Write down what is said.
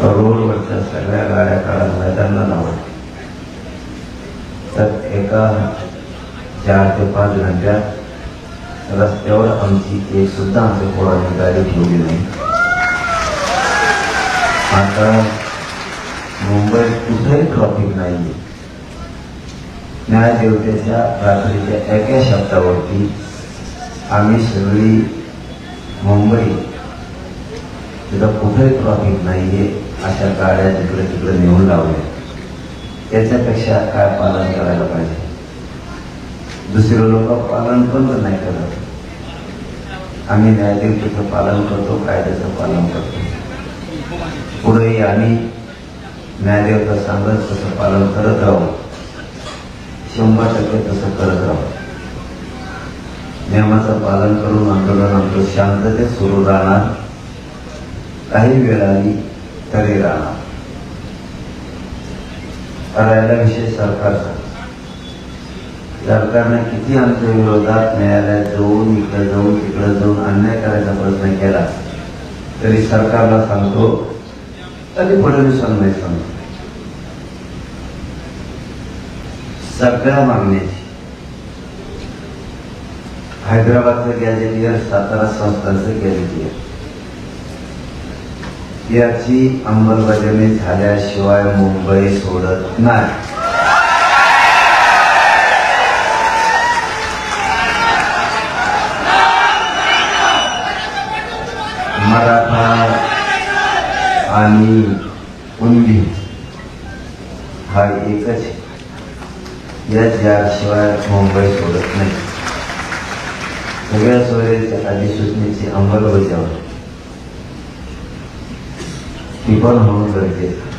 रोडवरच्या सगळ्या गाड्या काढायला त्यांना लावत तर एका चार ते पाच घंट्यात रस्त्यावर आमची एक सुद्धा आमच्या पोराने गाडी ठेवली नाही. आता मुंबईत कुठेही ट्रॉफिक नाही न्यायदेवतेच्या रात्रीच्या एका शब्दावरती आम्ही सगळी मुंबई तिथं कुठेही ट्रॉफिक नाहीये अशा गाड्या तिकडे तिकडे नेऊन लावल्या. त्याच्यापेक्षा काय पालन करायला पाहिजे? दुसरे लोक पालन पण नाही करत. आम्ही न्यायाधीशाचं पालन करतो कायद्याचं पालन करतो. पुढेही आम्ही न्यायदेवता सांगत तसं पालन करत राहू. शंभर टक्के तसं करत राहू. नियमाचं पालन करून आंदोलन आमचं शांततेत सुरू राहणार. काही वेळ तरी राहणार राहिला विषय सरकारचा. सरकारने किती आमच्या विरोधात न्यायालयात जाऊन इकडे जाऊन तिकडे जाऊन अन्याय करायचा प्रयत्न केला तरी सरकारला सांगतो तरी फडणवीसांना नाही सांगतो. सगळ्या मागण्याची हैदराबादचं गॅजेटियर सातारा संस्थांचं गॅजेटियर याची अंमलबजावणी झाल्याशिवाय मुंबई सोडत नाही. मराठा आणि कुणबी हा एकच याशिवाय या ज्याशिवाय मुंबई सोडत नाही. सगळ्या सोयीच्या अधिसूचनेची अंमलबजावणी. ती पण होणं गरजेचं